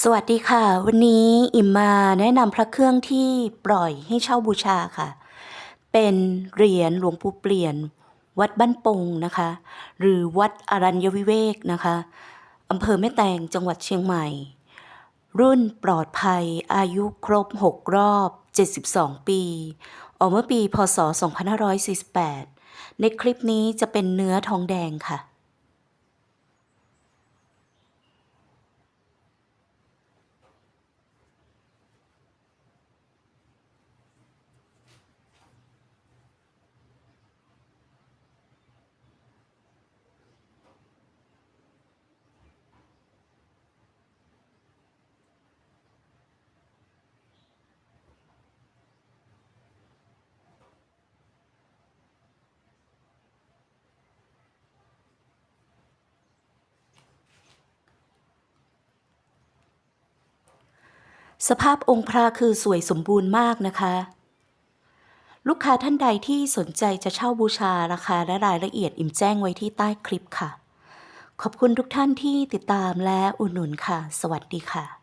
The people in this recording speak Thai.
สวัสดีค่ะ วันนี้อิมมาแนะนำพระเครื่องที่ปล่อยให้เช่าบูชาค่ะ เป็นเหรียญหลวงปู่เปลี่ยน วัดบ้านปงนะคะ หรือวัดอรัญญวิเวกนะคะอำเภอแม่แตงจังหวัดเชียงใหม่ รุ่นปลอดภัยอายุครบ 6 รอบ 72 ปี ออกเมื่อปีพศ 2548 ในคลิปนี้จะเป็นเนื้อทองแดงค่ะ สภาพองค์พระคือสวยสมบูรณ์มากนะคะ ลูกค้าท่านใดที่สนใจจะเช่าบูชาราคาและรายละเอียดอิ่มแจ้งไว้ที่ใต้คลิปค่ะ ขอบคุณทุกท่านที่ติดตามและอุดหนุนค่ะ สวัสดีค่ะ